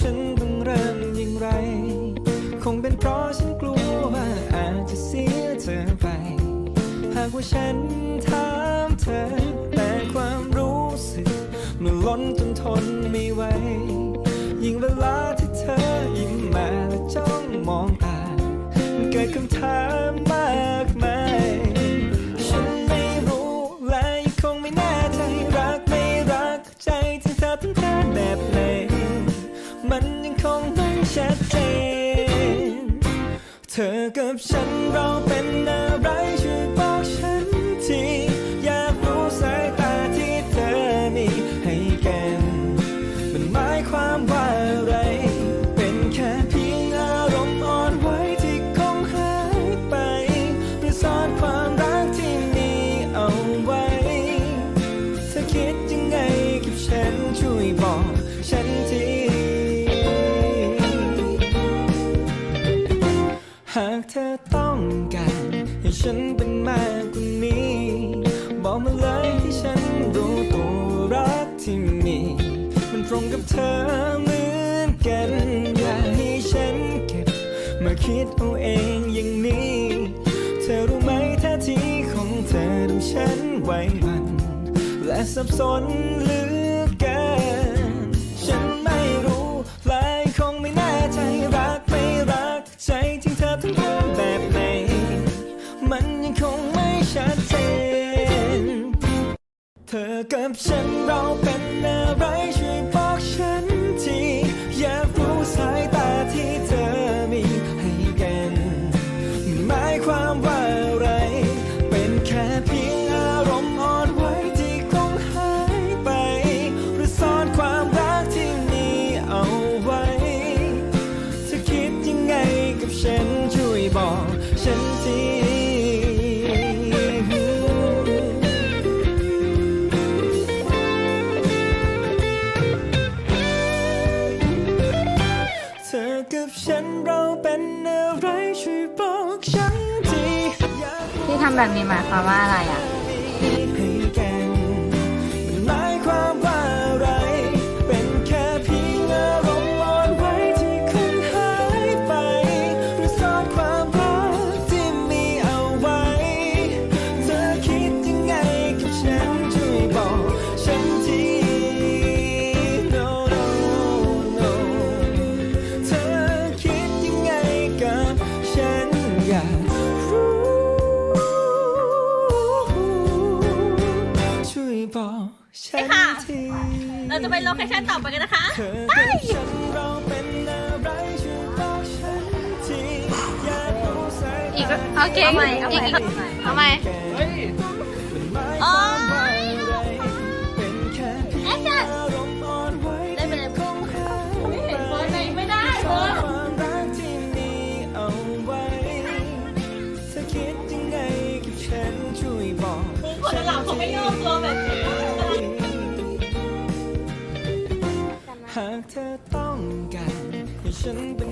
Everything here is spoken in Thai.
ฉันต้องเริ่มอย่างไร คงเป็นเพราะฉันกลัวว่าอาจจะเสียเธอไป หากว่าฉันถามเธอ แต่ความรู้สึก มันล้นจนทนไม่ไหว ยิ่งเวลาที่เธอยิ้มมาและจ้องมองตา มันเกิดคำถามมากมาย ฉันไม่รู้และยคงไม่แน่ใจรักไม่รักใจที่เธอต้องการแบบไหน มันยังคงไม่ชัดเจน เธอกับฉันเราเป็น หากเธอต้องการให้ฉันเป็นมากกว่านี้ บอกมาเลยให้ฉันรู้ตัวรักที่มี มันตรงกับเธอเหมือนกัน อย่าให้ฉันเก็บ มาคิดเอาเองอย่างนี้ เธอรู้ไหมท่าทีของเธอทำฉันไหวหวัน และสับสนหลือ เธอกับฉันเราเป็นอะไรช่วยบอกฉันทีอยากรู้สายตาที่เธอมีให้กันมันหมายความว่าอะไร เป็นแค่เพียงอารมณ์อ่อนไหวที่คงหายไป หรือซ่อนความรักที่มีเอาไว้เธอคิดยังไงกับฉันช่วยบอกฉันที กับฉันเราเป็นอะไรช่วยบอกฉันที ที่ทำแบบนี้หมายความว่าอะไรอะ คือ เราจะไปโลเคชั่นต่อไปกันนะคะเธอกับฉันเราเป็นอะไรช่วยบอกฉันทีอยากรู้สายตาอีกโอเคเอาใหม่เอาใหม่อีกเอาใหม่โอ้ยเป็ ห